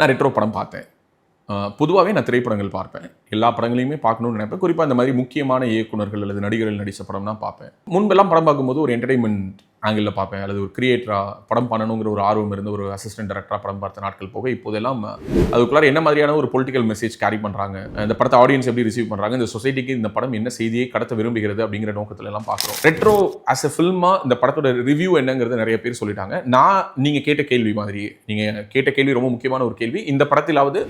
நான் ரெட்ரோ படம் பார்த்தேன். பொதுவாகவே நான் திரைப்படங்கள் பார்ப்பேன். எல்லா படங்களையுமே பார்க்கணும்னு நினைப்பேன். குறிப்பாக இந்த மாதிரி முக்கியமான இயக்குனர்கள் அல்லது நடிகர்கள் நடித்த படம்னா பார்ப்பேன். முன்பெல்லாம் படம் பார்க்கும்போது ஒரு என்டர்டைன்மெண்ட் ஆங்கிளில் பார்ப்பேன். அல்லது ஒரு கிரியேட்டராக படம் பண்ணணுங்கிற ஒரு ஆர்வம் இருந்து ஒரு அசிஸ்டன்ட் டேரக்டராக படம் பார்த்த நாட்கள் போக இப்போதெல்லாம் அதுக்குள்ளார என்ன மாதிரியான ஒரு பொலிட்டிக்கல் மெசேஜ் கேரி பண்ணுறாங்க இந்த படத்தை ஆடியன்ஸ் எப்படி ரிசீவ் பண்ணுறாங்க இந்த சொசைட்டிக்கு இந்த படம் என்ன செய்தியை கடத்த விரும்புகிறது அப்படிங்கிற நோக்கத்தில் எல்லாம் பார்க்குறோம். ரெட்ரோ அஸ் எ ஃபில்மாக இந்த படத்தோட ரிவ்யூ என்னங்கிறது நிறைய பேர் சொல்லிட்டாங்க. நான் நீங்கள் கேட்ட கேள்வி மாதிரி நீங்கள் கேட்ட கேள்வி ரொம்ப முக்கியமான ஒரு கேள்வி இந்த படத்திலாவது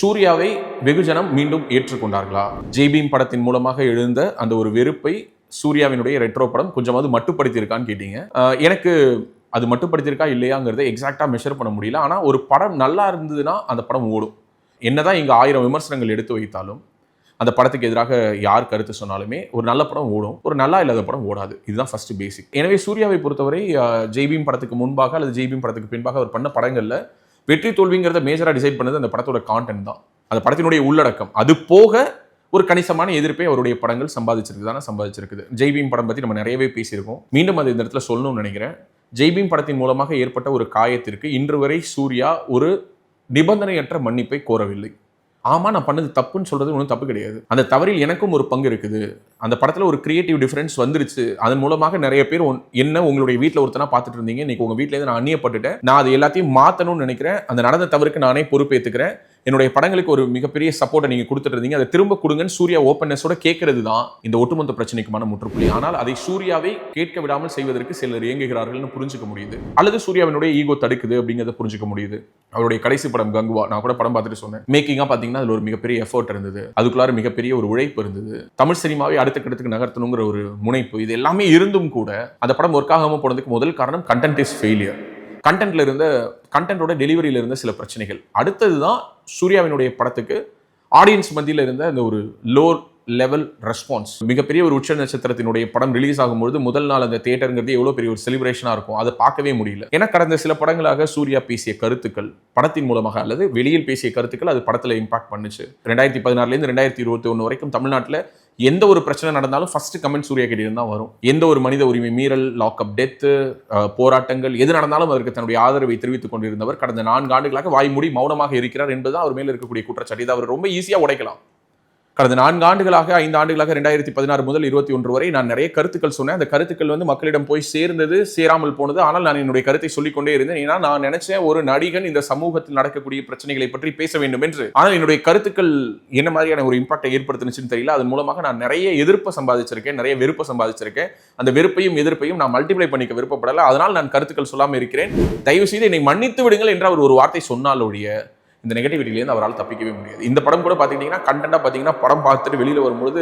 சூர்யாவை வெகுஜனம் மீண்டும் ஏற்றுக்கொண்டார்களா? ஜெய்பீம் படத்தின் மூலமாக எழுந்த அந்த ஒரு வெறுப்பை சூர்யாவினுடைய ரெட்ரோ படம் கொஞ்சமாவது மட்டுப்படுத்தியிருக்கான்னு கேட்டீங்க. எனக்கு அது மட்டுப்படுத்தியிருக்கா இல்லையாங்கிறத எக்ஸாக்டாக மெஷர் பண்ண முடியல. ஆனால் ஒரு படம் நல்லா இருந்ததுன்னா அந்த படம் ஓடும். என்னதான் இங்கே ஆயிரம் விமர்சனங்கள் எடுத்து வைத்தாலும் அந்த படத்துக்கு எதிராக யார் கருத்து சொன்னாலுமே ஒரு நல்ல படம் ஓடும். ஒரு நல்லா இல்லாத படம் ஓடாது. இதுதான் ஃபர்ஸ்ட் பேசிக் எனவே சூர்யாவை பொறுத்தவரை ஜெய்பீம் படத்துக்கு முன்பாக அல்லது ஜெய்பீம் படத்துக்கு பின்பாக அவர் பண்ண படங்களில் வெற்றி தோல்விங்கிறத மேஜராக டிசைட் பண்ணது அந்த படத்தோட கான்டென்ட் தான். அந்த படத்தினுடைய உள்ளடக்கம். அது போக ஒரு கணிசமான எதிர்ப்பை அவருடைய படங்கள் சம்பாதிச்சிருக்கு தானே சம்பாதிச்சிருக்குது. ஜெய்பீம் படம் பற்றி நம்ம நிறையவே பேசியிருக்கோம். மீண்டும் அது இந்த இடத்துல சொல்லணும்னு நினைக்கிறேன். ஜெய்பீம் படத்தின் மூலமாக ஏற்பட்ட ஒரு காயத்திற்கு இன்று வரை சூர்யா ஒரு நிபந்தனையற்ற மன்னிப்பை கோரவில்லை. ஆமாம் நான் பண்ணது தப்புன்னு சொல்கிறது ஒன்றும் தப்பு கிடையாது. அந்த தவறில் எனக்கும் ஒரு பங்கு இருக்குது. அந்த படத்தில் ஒரு கிரியேட்டிவ் டிஃப்ரென்ஸ் வந்துருச்சு. அதன் மூலமாக நிறைய பேர் என்ன உங்களுடைய வீட்டில் ஒருத்தனா பார்த்துட்டு இருந்தீங்க இன்னைக்கு உங்க வீட்டிலேருந்து நான் அந்நியப்பட்டுட்டேன். நான் அது எல்லாத்தையும் மாற்றணும்னு நினைக்கிறேன். அந்த நடந்த தவறுக்கு நானே பொறுப்பேற்றுக்கிறேன் என்னுடைய படங்களுக்கு ஒரு மிகப்பெரிய சப்போர்ட்டை நீங்க கொடுத்துட்டு இருந்தீங்க. அதை திரும்ப கொடுங்கன்னு சூர்யா ஓப்பன்னஸோட கேட்கறது தான் இந்த ஒட்டுமொத்த பிரச்சனைக்குமான முற்றுப்புள்ளி. ஆனால் அதை சூர்யாவை கேட்க விடாமல் செய்வதற்கு சிலர் இயங்குகிறார்கள்னு புரிஞ்சுக்க முடியுது. அல்லது சூர்யாவினுடைய ஈகோ தடுக்குது அப்படிங்கிறத புரிஞ்சுக்க முடியுது. அவருடைய கடைசி படம் கங்குவா நான் கூட படம் பார்த்துட்டு சொன்னேன். மேக்கிங்காக பார்த்தீங்கன்னா அதுல ஒரு மிகப்பெரிய எஃபோர்ட் இருந்தது. அதுக்குள்ளார மிகப்பெரிய ஒரு உழைப்பு இருந்தது. தமிழ் சினிமாவை அடுத்த கட்டத்துக்கு நகர்த்தணுங்கிற ஒரு முனைப்பு இது எல்லாமே இருந்தும் கூட அந்த படம் ஒர்க் ஆகாம போனதுக்கு முதல் காரணம் கண்டென்ட் இஸ் ஃபெயிலியர் கண்டென்ட்ல இருந்த கண்டென்ட்டோட டெலிவரியில் இருந்த சில பிரச்சனைகள். அடுத்தது தான் சூர்யாவினுடைய படத்துக்கு ஆடியன்ஸ் மத்தியில் இருந்த அந்த ஒரு லோர் லெவல் ரெஸ்பான்ஸ் மிகப்பெரிய ஒரு உச்ச நட்சத்திரத்தினுடைய படம் ரிலீஸ் ஆகும்போது முதல் நாள் அந்த தேட்டருங்கிறது எவ்வளோ பெரிய ஒரு செலிப்ரேஷனாக இருக்கும். அதை பார்க்கவே முடியல. ஏன்னா கடந்த சில படங்களாக சூர்யா பேசிய கருத்துக்கள் படத்தின் மூலமாக அல்லது வெளியில் பேசிய கருத்துக்கள் அது படத்தில் இம்பாக்ட் பண்ணுச்சு. ரெண்டாயிரத்தி பதினாறுலேருந்து ரெண்டாயிரத்தி இருபத்தி ஒன்று வரைக்கும் தமிழ்நாட்டில் எந்த ஒரு பிரச்சனை நடந்தாலும் ஃபர்ஸ்ட் கமெண்ட் சூர்யா கிட்ட தான் வரும். எந்த ஒரு மனித உரிமை மீறல் லாக்அப் டெத்து போராட்டங்கள் எது நடந்தாலும் அவருக்கு தன்னுடைய ஆதரவை தெரிவித்துக் கொண்டிருந்தவர் கடந்த நான்கு ஆண்டுகளாக வாய்மூடி மௌனமாக இருக்கிறார் என்பதுதான் அவர் மேல் இருக்கக்கூடிய குற்றச்சாட்டு. இதை அவர் ரொம்ப ஈஸியாக உடைக்கலாம். கடந்த நான்கு ஆண்டுகளாக ஐந்து ஆண்டுகளாக ரெண்டாயிரத்தி பதினாறு முதல் இருபத்தி ஒன்று வரை நான் நிறைய கருத்துக்கள் சொன்னேன். அந்த கருத்துக்கள் வந்து மக்களிடம் போய் சேர்ந்தது சேராமல் போனது. ஆனால் நான் என்னுடைய கருத்தை சொல்லிக்கொண்டே இருந்தேன். ஏன்னா நான் நினைச்சேன் ஒரு நடிகன் இந்த சமூகத்தில் நடக்கக்கூடிய பிரச்சனைகளை பற்றி பேச வேண்டும் என்று. ஆனால் என்னுடைய கருத்துக்கள் என்ன மாதிரியான ஒரு இம்பாக்டை ஏற்படுத்தினுச்சுன்னு தெரியல. அதன் மூலமாக நான் நிறைய எதிர்ப்பை சம்பாதிச்சிருக்கேன் நிறைய வெறுப்பை சம்பாதிச்சிருக்கேன். அந்த வெறுப்பையும் எதிர்ப்பையும் நான் மல்டிப்ளை பண்ணிக்க விருப்பப்படலை. அதனால் நான் கருத்துக்கள் சொல்லாமல் இருக்கிறேன். தயவு செய்து என்னை மன்னித்து விடுங்கள் என்று அவர் ஒரு வார்த்தை சொன்னால் ஒழிய இந்த நெகட்டிவிட்டிலேருந்து அவரால் தப்பிக்கவே முடியாது. இந்த படம் கூட பார்த்துக்கிட்டிங்கன்னா கண்டென்ட்டாக பார்த்தீங்கன்னா படம் பார்த்துட்டு வெளியில் வரும்போது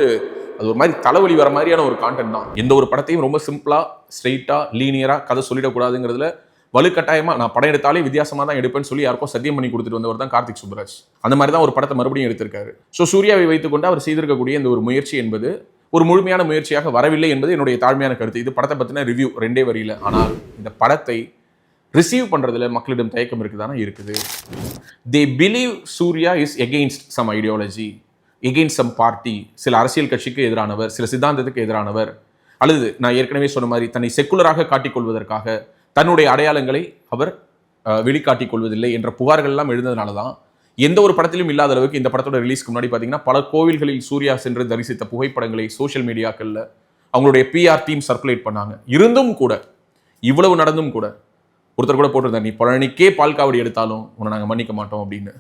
அது ஒரு மாதிரி தலைவலி வர மாதிரியான ஒரு கான்டென்ட் தான். எந்த ஒரு படத்தையும் ரொம்ப சிம்பிளாக ஸ்ட்ரெயிட்டாக லீனியராக கதை சொல்லிடக்கூடாதுங்கிறதுல வலுக்கட்டாயமாக நான் படம் எடுத்தாலே வித்தியாசமாக தான் எடுப்பேன்னு சொல்லி யாருக்கும் சத்தியம் பண்ணி கொடுத்துட்டு வந்தவர் தான் கார்த்திக் சுப்ராஜ் அந்த மாதிரி தான் ஒரு படத்தை மறுபடியும் எடுத்திருக்காரு. ஸோ சூர்யாவை வைத்துக்கொண்டு அவர் செய்திருக்கக்கூடிய இந்த ஒரு முயற்சி என்பது ஒரு முழுமையான முயற்சியாக வரவில்லை என்பது என்னுடைய தாழ்மையான கருத்து. இது படத்தை பற்றின ரிவ்யூ ரெண்டே வரியில. ஆனால் இந்த படத்தை ரிசீவ் பண்ணுறதுல மக்களிடம் தயக்கம் இருக்குதானா? இருக்குது. They believe Suriya is against some ideology against some party சில அரசியல் கட்சிக்கு எதிரானவர் சில சித்தாந்தத்துக்கு எதிரானவர். அல்லது நான் ஏற்கனவே சொன்ன மாதிரி தன்னை செக்குலராக காட்டிக்கொள்வதற்காக தன்னுடைய அடையாளங்களை அவர் வெளிக்காட்டிக் கொள்வதில்லை என்ற புகார்கள் எல்லாம் எழுந்ததுனால தான் எந்த ஒரு படத்திலும் இல்லாத அளவுக்கு இந்த படத்தோட ரிலீஸ்க்கு முன்னாடி பார்த்தீங்கன்னா பல கோவில்களில் சூர்யா சென்று தரிசித்த புகைப்படங்களை சோஷியல் மீடியாக்களில் அவங்களுடைய பிஆர் டீம் சர்க்குலேட் பண்ணாங்க. இருந்தும் கூட இவ்வளவு நடந்தும் கூட ஒருத்தர் கூட போட்டிருந்தார் நீ பழனிக்கே பால் காவடி எடுத்தாலும் உன்னை நாங்கள் மன்னிக்க மாட்டோம் அப்படின்னு.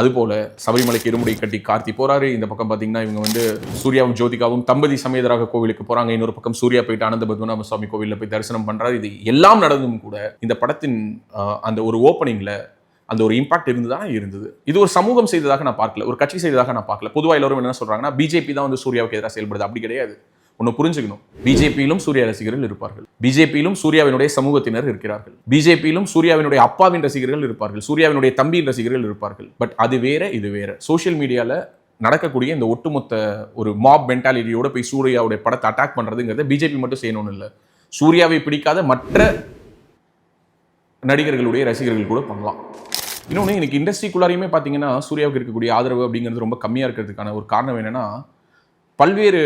அதுபோல சபரிமலைக்கு இருமுடி கட்டி கார்த்தி போறாரு. இந்த பக்கம் பார்த்தீங்கன்னா இவங்க வந்து சூர்யாவும் ஜோதிகாவும் தம்பதி சமேதராக கோவிலுக்கு போறாங்க. இன்னொரு பக்கம் சூர்யா போயிட்டு ஆனந்த பத்மநாப சுவாமி கோவிலில் போய் தரிசனம் பண்றாரு. இது எல்லாம் நடந்தும் கூட இந்த படத்தின் அந்த ஒரு ஓப்பனிங்ல அந்த ஒரு இம்பாக்ட் இருந்ததா இருந்தது. இது ஒரு சமூகம் செய்ததாக நான் பார்க்கல. ஒரு கட்சி செய்ததாக நான் பார்க்கல. பொதுவாக எல்லோரும் என்ன சொல்றாங்கன்னா பிஜேபி தான் வந்து சூர்யாவுக்கு எதிராக செயல்படுது. அப்படி கிடையாது. ஒன்று புரிஞ்சுக்கணும். பிஜேபியிலும் சூர்யா ரசிகர்கள் இருப்பார்கள். பிஜேபியிலும் சூர்யாவினுடைய சமூகத்தினர் இருக்கிறார்கள். பிஜேபியிலும் சூர்யாவினுடைய அப்பாவின் ரசிகர்கள் இருப்பார்கள். சூர்யாவினுடைய தம்பியின் ரசிகர்கள் இருப்பார்கள். பட் அது வேற இது வேற. சோஷியல் மீடியால நடக்கக்கூடிய இந்த ஒட்டுமொத்த ஒரு மாப் மென்டாலிட்டியோட போய் சூர்யாவுடைய படத்தை அட்டாக் பண்றதுங்கிறத பிஜேபி மட்டும் செய்யணும்னு இல்லை. சூர்யாவை பிடிக்காத மற்ற நடிகர்களுடைய ரசிகர்கள் கூட பண்ணலாம். இன்னொன்று இன்னைக்கு இண்டஸ்ட்ரிக்குள்ளாரையுமே பார்த்தீங்கன்னா சூர்யாவுக்கு இருக்கக்கூடிய ஆதரவு அப்படிங்கிறது ரொம்ப கம்மியாக இருக்கிறதுக்கான ஒரு காரணம் என்னென்னா பல்வேறு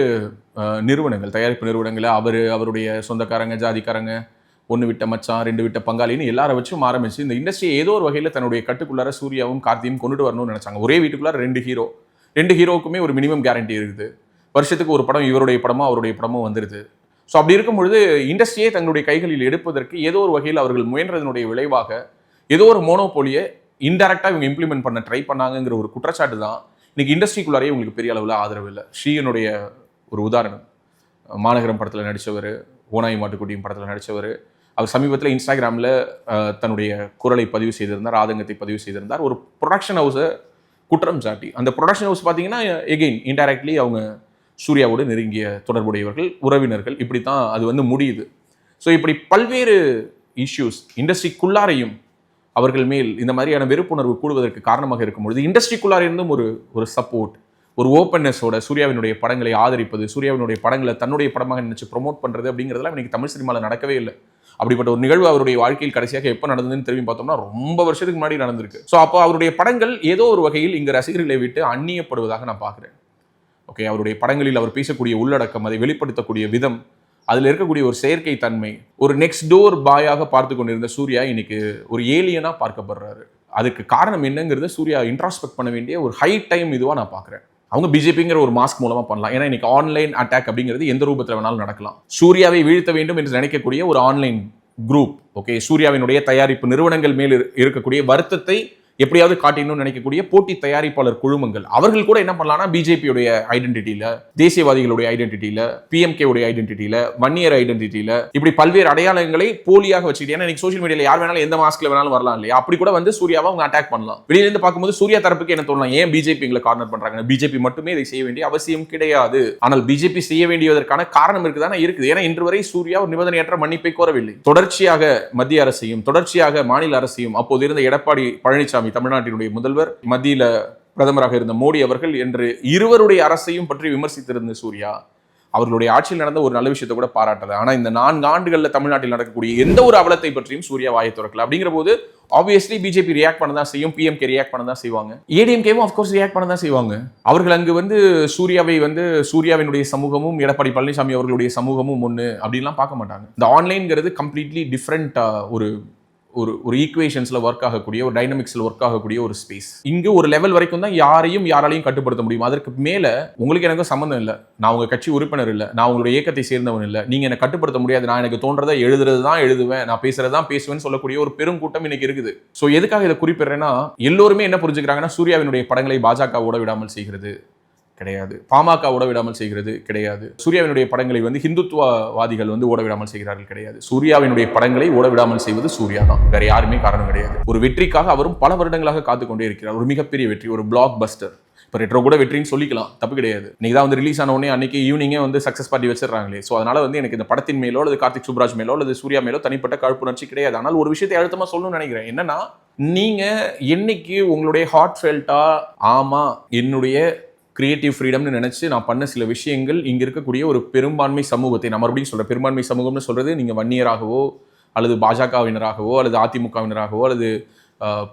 நிறுவனங்கள் தயாரிப்பு நிறுவனங்களை அவர் அவருடைய சொந்தக்காரங்க ஜாதிக்காரங்க ஒன்று விட்ட மச்சான் ரெண்டு விட்ட பங்காளின்னு எல்லாரை வச்சும் ஆரம்பிச்சு இந்த இண்டஸ்ட்ரியை ஏதோ ஒரு வகையில் தன்னுடைய கட்டுக்குள்ளார சூர்யாவும் கார்த்தியும் கொண்டுட்டு வரணும்னு நினச்சாங்க. ஒரே வீட்டுக்குள்ளார ரெண்டு ஹீரோ ரெண்டு ஹீரோவுக்குமே ஒரு மினிமம் கேரண்டி இருக்குது. வருஷத்துக்கு ஒரு படம் இவருடைய படமோ அவருடைய படமோ வந்துடுது ஸோ அப்படி இருக்கும் பொழுது இண்டஸ்ட்ரியை தங்களுடைய கைகளில் எடுப்பதற்கு ஏதோ ஒரு வகையில் அவர்கள் முயன்றதனுடைய விளைவாக ஏதோ ஒரு மோனோபோலியை இன்டெரக்டாக இவங்க இம்ப்ளிமெண்ட் பண்ண ட்ரை பண்ணாங்கங்கிற ஒரு குற்றச்சாட்டு தான் இன்னைக்கு இண்டஸ்ட்ரிக்குள்ளாரே உங்களுக்கு பெரிய அளவில் ஆதரவு இல்லை. ஸ்ரீயனுடைய ஒரு உதாரணம். மாநகரம் படத்தில் நடித்தவர் ஓனாய் மாட்டுக்குட்டியும் படத்தில் நடித்தவர் அவர் சமீபத்தில் இன்ஸ்டாகிராமில் தன்னுடைய குரலை பதிவு செய்திருந்தார் ஆதங்கத்தை பதிவு செய்திருந்தார். ஒரு ப்ரொடக்ஷன் ஹவுஸை குற்றம் சாட்டி. அந்த ப்ரொடக்ஷன் ஹவுஸ் பார்த்தீங்கன்னா எகெயின் இன்டைரக்ட்லி அவங்க சூர்யாவோடு நெருங்கிய தொடர்புடையவர்கள் உறவினர்கள். இப்படி தான் அது வந்து முடியுது. ஸோ இப்படி பல்வேறு இஷ்யூஸ் இண்டஸ்ட்ரிக்குள்ளாரையும் அவர்கள் மேல் இந்த மாதிரியான வெறுப்புணர்வு கூடுவதற்கு காரணமாக இருக்கும் பொழுது இண்டஸ்ட்ரிக்குள்ளார இருந்தும் ஒரு ஒரு சப்போர்ட் ஒரு ஓப்பன்னஸோட சூர்யாவினுடைய படங்களை ஆதரிப்பது சூர்யாவினுடைய படங்களை தன்னுடைய படமாக நினைச்சு ப்ரொமோட் பண்ணுறது அப்படிங்கிறதெல்லாம் எனக்கு தமிழ் சினிமாவில் நடக்கவே இல்லை. அப்படிப்பட்ட ஒரு நிகழ்வு அவருடைய வாழ்க்கையில் கடைசியாக எப்போ நடந்ததுன்னு திரும்பி பார்த்தோம்னா ரொம்ப வருஷத்துக்கு முன்னாடி நடந்திருக்கு. ஸோ அப்போ அவருடைய படங்கள் ஏதோ ஒரு வகையில் இங்கே ரசிகர்களை விட்டு அந்நியப்படுவதாக நான் பார்க்குறேன். ஓகே அவருடைய படங்களில் அவர் பேசக்கூடிய உள்ளடக்கம் அதை வெளிப்படுத்தக்கூடிய விதம் அதில் இருக்கக்கூடிய ஒரு செயற்கை தன்மை ஒரு நெக்ஸ்ட் டோர் பாயாக பார்த்து கொண்டிருந்த சூர்யா இன்னைக்கு ஒரு ஏலியனாக பார்க்கப்படுறாரு. அதுக்கு காரணம் என்னங்கிறத சூர்யா இன்ட்ராஸ்பெக்ட் பண்ண வேண்டிய ஒரு ஹை டைம் இதுவாக நான் பார்க்குறேன். அவங்க பிஜேபிங்கிற ஒரு மாஸ்க் மூலமா பண்ணலாம். ஏன்னா இன்னைக்கு ஆன்லைன் அட்டாக் அப்படிங்கிறது எந்த ரூபத்தில் வேணாலும் நடக்கலாம். சூர்யாவை வீழ்த்த வேண்டும் என்று நினைக்கக்கூடிய ஒரு ஆன்லைன் குரூப் ஓகே சூர்யாவினுடைய தயாரிப்பு நிறுவனங்கள் மேல் இருக்கக்கூடிய வருத்தத்தை எப்படியாவது காட்டிடணும்னு நினைக்கக்கூடிய போட்டி தயாரிப்பாளர் குழுமங்கள். அவர்கள் கூட என்ன பண்ணலாம்னா பிஜேபியுடைய ஐடென்டிட்டியில தேசியவாதிகளுடைய ஐடென்டிட்டியில பிஎம்கே உடைய ஐடென்டிட்டியில வன்னியர் ஐடென்டிட்டியில இப்படி பல்வேறு அடையாளங்களை போலியாக வச்சுக்கிட்டு ஏன்னா இன்னைக்கு சோஷியல் மீடியால யார் வேணாலும் எந்த மாஸ்க்ல வேணாலும் வரலாம் இல்லையா? அப்படி கூட வந்து சூர்யாவை அவங்க அட்டாக் பண்ணலாம். வெளியில இருந்து பார்க்கும்போது சூர்யா தரப்புக்கு என்ன தோணலாம்? ஏன் பிஜேபி எங்களை கார்னர் பண்றாங்க? பிஜேபி மட்டுமே இதை செய்ய வேண்டிய அவசியம் கிடையாது. ஆனால் பிஜேபி செய்ய வேண்டியதற்கான காரணம் இருக்குதானா? இருக்குது. ஏன்னா இன்று வரை சூர்யா ஒரு நிபந்தனையற்ற மன்னிப்பை கோரவில்லை. தொடர்ச்சியாக மத்திய அரசையும் தொடர்ச்சியாக மாநில அரசையும் அப்போது இருந்த எடப்பாடி பழனிசாமி தமிழ்நாட்டினுடைய முதல்வர் மத்தியில் பிரதமராக இருந்த மோடி அவர்கள் என்று இருவருடைய அரசையும் பற்றி விமர்சித்திருந்த சூர்யா அவர்களுடைய ஆட்சியில் நடந்த ஒரு நல்ல விஷயத்தை கூட பாராட்டல. ஆனால் இந்த நான்கு ஆண்டுகளில் தமிழ்நாட்டில் நடக்கக்கூடிய எந்த ஒரு அவலத்தை பற்றியும் சூர்யா வாயை திறக்கல. அப்படிங்கிற போது ஆப்வியஸ்லி பிஜேபி ரியாக்ட் பண்ண தான் செய்யும் பிஎம்கே ரியாக்ட் பண்ண தான் செய்வாங்க. ஏடிஎம்கேவும் அஃப்கோர்ஸ் ரியாக்ட் பண்ண தான் செய்வாங்க. அவர்கள் அங்கு வந்து சூர்யாவை வந்து சூர்யாவினுடைய சமூகமும் எடப்பாடி பழனிசாமி அவர்களுடைய சமூகமும் ஒன்று அப்படின்லாம் பார்க்க மாட்டாங்க. இந்த ஆன்லைன்ங்கிறது கம்ப்ளீட்லி டிஃப்ரெண்ட் ஒரு ஒரு ஒரு ஈக்குவேஷன்ஸில் ஒர்க் ஆகக்கூடிய ஒரு டைனமிக்ஸில் ஒர்க் ஆகக்கூடிய ஒரு ஸ்பேஸ் இங்கே ஒரு லெவல் வரைக்கும் தான் யாரையும் யாராலையும் கட்டுப்படுத்த முடியும். அதற்கு மேலே உங்களுக்கு எனக்கு சம்மந்தம் இல்லை. நான் உங்கள் கட்சி உறுப்பினர் இல்லை. நான் உங்களுடைய இயக்கத்தை சேர்ந்தவன் இல்லை. நீங்கள் என்னை கட்டுப்படுத்த முடியாது. நான் எனக்கு தோன்றதை எழுதுறது தான் எழுதுவேன். நான் பேசுறது தான் பேசுவேன்னு சொல்லக்கூடிய ஒரு பெரும் கூட்டம் இன்னைக்கு இருக்குது. ஸோ எதுக்காக இதை குறிப்பிடுறேன்னா எல்லோருமே என்ன புரிஞ்சுக்கிறாங்கன்னா சூர்யாவினுடைய படங்களை பாஜக ஓட விடாமல் செய்கிறது. கிடையாது. பாமக ஓட விடாமல் செய்கிறது கிடையாது. சூர்யாவினுடைய படங்களை வந்து ஹிந்துத்துவவாதிகள் வந்து ஓட விடாமல் செய்கிறார்கள் கிடையாது. சூர்யாவினுடைய படங்களை ஓட விடாமல் செய்வது சூர்யா தான். வேற யாருமே காரணம் கிடையாது. ஒரு வெற்றிக்காக அவரும் பல வருடங்களாக காத்து கொண்டே இருக்கிறார். ஒரு மிகப்பெரிய வெற்றி ஒரு பிளாக் பஸ்டர் இப்போ ரெட்ரோ கூட வெற்றின்னு சொல்லிக்கலாம். தப்பு கிடையாது. இன்னைக்கு தான் வந்து ரிலீஸ் ஆன உடனே அன்னைக்கு ஈவினிங்கே வந்து சக்ஸஸ் பார்ட்டி வச்சிடறாங்களே. ஸோ அதனால வந்து எனக்கு இந்த படத்தின் மேலோ அல்லது கார்த்திக் சுப்ராஜ் மேலோ அல்லது சூர்யா மேலோ தனிப்பட்ட காழ்ப்புணர்ச்சி கிடையாது. ஆனால் ஒரு விஷயத்தை அழுத்தமாக சொல்லணும்னு நினைக்கிறேன். என்னன்னா நீங்கள் என்னைக்கு உங்களுடைய ஹார்ட் ஃபெல்ட்டாக ஆமாம் என்னுடைய கிரியேட்டிவ் ஃப்ரீடம்னு நினச்சி நான் பண்ண சில விஷயங்கள் இங்கே இருக்கக்கூடிய ஒரு பெரும்பான்மை சமூகத்தை நான் மறுபடியும் சொல்கிறேன் பெரும்பான்மை சமூகம்னு சொல்றது நீங்கள் வன்னியராகவோ அல்லது பாஜகவினராகவோ அல்லது அதிமுகவினராகவோ அல்லது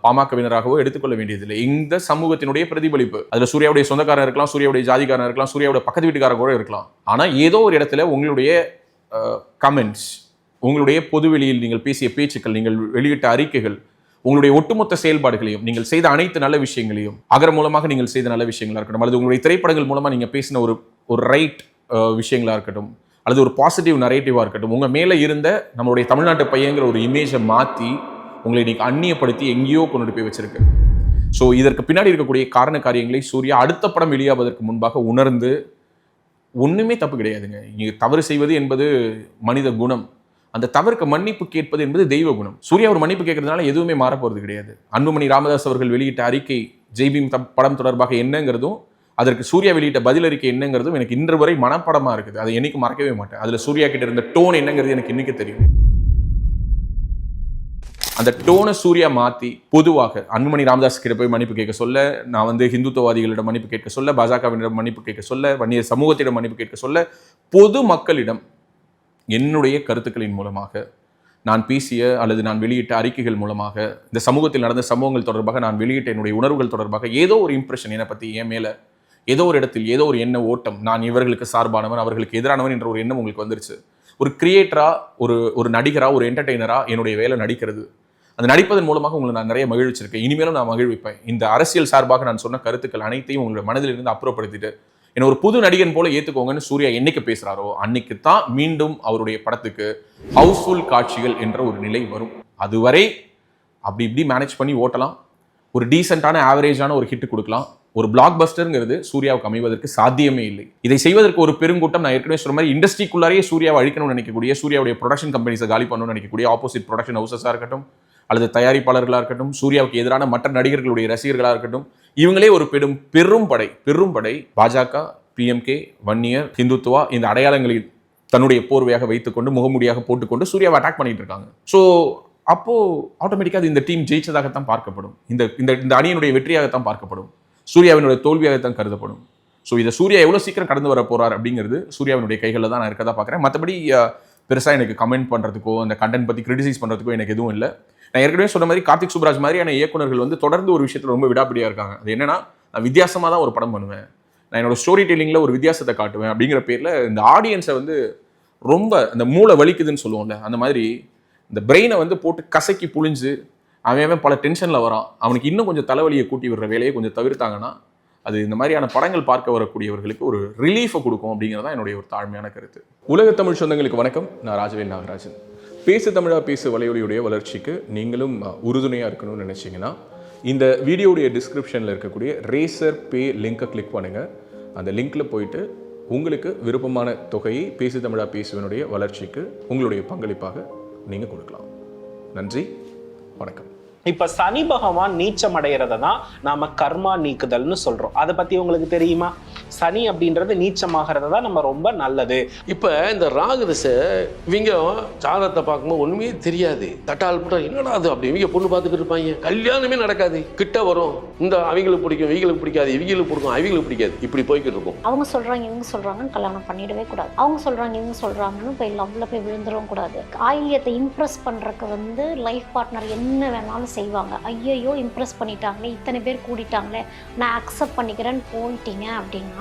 பாமகவினராகவோ எடுத்துக்கொள்ள வேண்டியதில்லை. இந்த சமூகத்தினுடைய பிரதிபலிப்பு அதில் சூர்யாவுடைய சொந்தக்காரர் இருக்கலாம் சூர்யாவுடைய ஜாதிக்காரன் இருக்கலாம் சூர்யாவுடைய பக்கத்து வீட்டுக்காரர் கூட இருக்கலாம். ஆனால் ஏதோ ஒரு இடத்துல உங்களுடைய கமெண்ட்ஸ் உங்களுடைய பொதுவெளியில் நீங்கள் பேசிய பேச்சுக்கள் நீங்கள் வெளியிட்ட அறிக்கைகள் உங்களுடைய ஒட்டுமொத்த செயல்பாடுகளையும் நீங்கள் செய்த அனைத்து நல்ல விஷயங்களையும் அகர மூலமாக நீங்கள் செய்த நல்ல விஷயங்களாக இருக்கட்டும் அல்லது உங்களுடைய திரைப்படங்கள் மூலமாக நீங்கள் பேசின ஒரு ஒரு ரைட் விஷயங்களாக இருக்கட்டும் அல்லது ஒரு பாசிட்டிவ் நரேட்டிவாக இருக்கட்டும் உங்கள் மேலே இருந்த நம்மளுடைய தமிழ்நாட்டு பையங்கிற ஒரு இமேஜை மாற்றி உங்களை இன்றைக்கி அந்நியப்படுத்தி எங்கேயோ கொண்டு போய் வச்சுருக்கு. ஸோ இதற்கு பின்னாடி இருக்கக்கூடிய காரண காரியங்களை சூர்யா அடுத்த படம் வெளியாவதற்கு முன்பாக உணர்ந்து ஒன்றுமே தப்பு கிடையாதுங்க. நீங்கள் தவறு செய்வது என்பது மனித குணம். அந்த தவறுக்கு மன்னிப்பு கேட்பது என்பது தெய்வ குணம். சூர்யா ஒரு மன்னிப்பு கேட்கறதுனால எதுவுமே மாறப்போறது கிடையாது. அன்புமணி ராமதாஸ் அவர்கள் வெளியிட்ட அறிக்கை ஜெய்பீம் படம் தொடர்பாக என்னங்கிறதும் அதற்கு சூர்யா வெளியிட்ட பதில் அறிக்கை என்னங்கிறதும் எனக்கு இன்று வரை மனப்படமா இருக்குது. அதை என்னைக்கு மறக்கவே மாட்டேன். அதுல சூர்யா கிட்ட இருந்த டோன் என்னங்கிறது எனக்கு இன்னைக்கு தெரியும். அந்த டோனை சூர்யா மாற்றி பொதுவாக அன்புமணி ராமதாஸ் கிட்ட போய் மன்னிப்பு கேட்க சொல்ல நான் வந்து ஹிந்துத்துவவாதிகளிடம் மன்னிப்பு கேட்க சொல்ல பாஜகவினரிடம் மன்னிப்பு கேட்க சொல்ல வன்னியர் சமூகத்திடம் மன்னிப்பு கேட்க சொல்ல பொது மக்களிடம் என்னுடைய கருத்துக்களின் மூலமாக நான் பேசிய அல்லது நான் வெளியிட்ட அறிக்கைகள் மூலமாக இந்த சமூகத்தில் நடந்த சம்பவங்கள் தொடர்பாக நான் வெளியிட்ட என்னுடைய உணர்வுகள் தொடர்பாக ஏதோ ஒரு இம்ப்ரெஷன் என்னை பற்றி என் மேலே ஏதோ ஒரு இடத்தில் ஏதோ ஒரு எண்ண ஓட்டம் நான் இவர்களுக்கு சார்பானவன் அவர்களுக்கு எதிரானவன் என்ற ஒரு எண்ணம் உங்களுக்கு வந்துருச்சு. ஒரு கிரியேட்டராக ஒரு ஒரு நடிகராக ஒரு என்டர்டெய்னராக என்னுடைய வேலை நடிக்கிறது. அந்த நடிப்பதன் மூலமாக உங்களை நான் நிறைய மகிழ்ச்சிருக்கேன் இனிமேலும் நான் மகிழ்விப்பேன். இந்த அரசியல் சார்பாக நான் சொன்ன கருத்துக்கள் அனைத்தையும் உங்களுடைய மனதிலிருந்து அப்புறப்படுத்திட்டு என்ன ஒரு புது நடிகன் போல ஏத்துக்கோங்கன்னு சூர்யா என்னைக்கு பேசுறாரோ அன்னைக்கு தான் மீண்டும் அவருடைய படத்துக்கு ஹவுஸ்ஃபுல் காட்சிகள் என்ற ஒரு நிலை வரும். அதுவரை அப்படி இப்படி மேனேஜ் பண்ணி ஓட்டலாம். ஒரு டீசெண்டான ஆவரேஜான ஒரு ஹிட் கொடுக்கலாம். ஒரு பிளாக் பஸ்டருங்கிறது சூர்யாவுக்கு அமைவதற்கு சாத்தியமே இல்லை. இதை செய்வதற்கு ஒரு பெருங்கூட்டம் நான் ஏற்கனவே சொன்ன மாதிரி இண்டஸ்ட்ரிக்குள்ளாரே சூர்யாவை அழிக்கணும்னு நினைக்கக்கூடிய சூர்யாவுடைய ப்ரொடக்ஷன் கம்பெனிஸை காலி பண்ணணும்னு நினைக்கக்கூடிய ஆப்போசிட் ப்ரொடக்ஷன் ஹவுசஸாக இருக்கட்டும் அல்லது தயாரிப்பாளர்களாக இருக்கட்டும் சூர்யாவுக்கு எதிரான மற்ற நடிகர்களுடைய ரசிகர்களாக இருக்கட்டும் இவங்களே ஒரு பெரும் பெரும் படை பெரும் படை. பாஜக பிஎம்கே வன்னியர் ஹிந்துத்துவா இந்த அடையாளங்களை தன்னுடைய போர்வையாக வைத்துக்கொண்டு முகமூடியாக போட்டுக்கொண்டு சூர்யாவை அட்டாக் பண்ணிட்டு இருக்காங்க. ஸோ அப்போது ஆட்டோமேட்டிக்காக அது இந்த டீம் ஜெயிச்சதாகத்தான் பார்க்கப்படும். இந்த இந்த இந்த அணியினுடைய வெற்றியாகத்தான் பார்க்கப்படும். சூர்யாவினுடைய தோல்வியாகத்தான் கருதப்படும். ஸோ இதை சூர்யா எவ்வளோ சீக்கிரம் கடந்து வர போகிறார் அப்படிங்கிறது சூர்யாவினுடைய கைகளில் தான் நான் இருக்கதா பார்க்குறேன். மற்றபடி பெருசாக எனக்கு கமெண்ட் பண்ணுறதுக்கோ அந்த கண்டென்ட் பற்றி கிரிட்டிசைஸ் பண்ணுறதுக்கோ எனக்கு எதுவும் இல்லை. நான் ஏற்கனவே சொன்ன மாதிரி கார்த்திக் சுப்ராஜ் மாதிரியான இயக்குநர்கள் வந்து தொடர்ந்து ஒரு விஷயத்தில் ரொம்ப விடாப்பிடியாக இருக்காங்க. அது என்னன்னா நான் வித்தியாசமாக தான் ஒரு படம் பண்ணுவேன். நான் என்னோட ஸ்டோரி டெல்லிங்கில் ஒரு வித்தியாசத்தை காட்டுவேன் அப்படிங்கிற பேரில் இந்த ஆடியன்ஸை வந்து ரொம்ப அந்த மூளை வலிக்குதுன்னு சொல்லுவோம்ல அந்த மாதிரி இந்த பிரெயினை வந்து போட்டு கசக்கி புழிஞ்சு அவன் பல டென்ஷனில் வரான். அவனுக்கு இன்னும் கொஞ்சம் தலைவலியை கூட்டி விடுற வேலையை கொஞ்சம் தவிர்த்தாங்கன்னா அது இந்த மாதிரியான படங்கள் பார்க்க வரக்கூடியவர்களுக்கு ஒரு ரிலீஃபை கொடுக்கும் அப்படிங்கிறது என்னுடைய ஒரு தாழ்மையான கருத்து. உலக தமிழ் சொந்தங்களுக்கு வணக்கம். நான் ராஜவேல் நாகராஜன். பேசு தமிழா பேசு வலையொலியுடைய வளர்ச்சிக்கு நீங்களும் உறுதுணையாக இருக்கணும்னு நினச்சிங்கன்னா இந்த வீடியோடைய டிஸ்கிரிப்ஷனில் இருக்கக்கூடிய ரேசர் பே லிங்க்கை கிளிக் பண்ணுங்கள் அந்த லிங்க்கில் போயிட்டு உங்களுக்கு விருப்பமான தொகையை பேசு தமிழா பேசுவனுடைய வளர்ச்சிக்கு உங்களுடைய பங்களிப்பாக நீங்கள் கொடுக்கலாம். நன்றி வணக்கம். இப்ப சனி பகவான் நீச்சம் அடைகிறத தான் நாம கர்மா நீக்குதல்னு சொல்றோம். அதை பத்தி உங்களுக்கு தெரியுமா? சனி அப்படின்றது நீச்சமாகிறது தான் நம்ம ரொம்ப நல்லது. இப்போ இந்த ராகு திசை இவங்க ஜாதகத்தை பார்க்கும்போது ஒன்றுமே தெரியாது. தட்டால் போட்டா என்னடா அது அப்படி? இவங்க பொண்ணு பார்த்துக்கிட்டு இருப்பாங்க. கல்யாணமே நடக்காது. கிட்ட வரும். இந்த அவங்களுக்கு பிடிக்கும் இவங்களுக்கு பிடிக்காது. இவங்களுக்கு பிடிக்கும் அவங்களுக்கு பிடிக்காது. இப்படி போய்கிட்டு இருக்கும். அவங்க சொல்றாங்க இவங்க சொல்றாங்கன்னு கல்யாணம் பண்ணிடவே கூடாது. அவங்க சொல்றாங்க இவங்க சொல்றாங்கன்னு போய் லவ்ல போய் விழுந்துடவும் கூடாது. ஆயிலியத்தை இம்ப்ரெஸ் பண்றதுக்கு வந்து லைஃப் பார்ட்னர் என்ன வேணாலும் செய்வாங்க. ஐயையோ இம்ப்ரெஸ் பண்ணிட்டாங்களே இத்தனை பேர் கூடிட்டாங்களே நான் அக்செப்ட் பண்ணிக்கிறேன்னு போயிட்டீங்க அப்படின்னா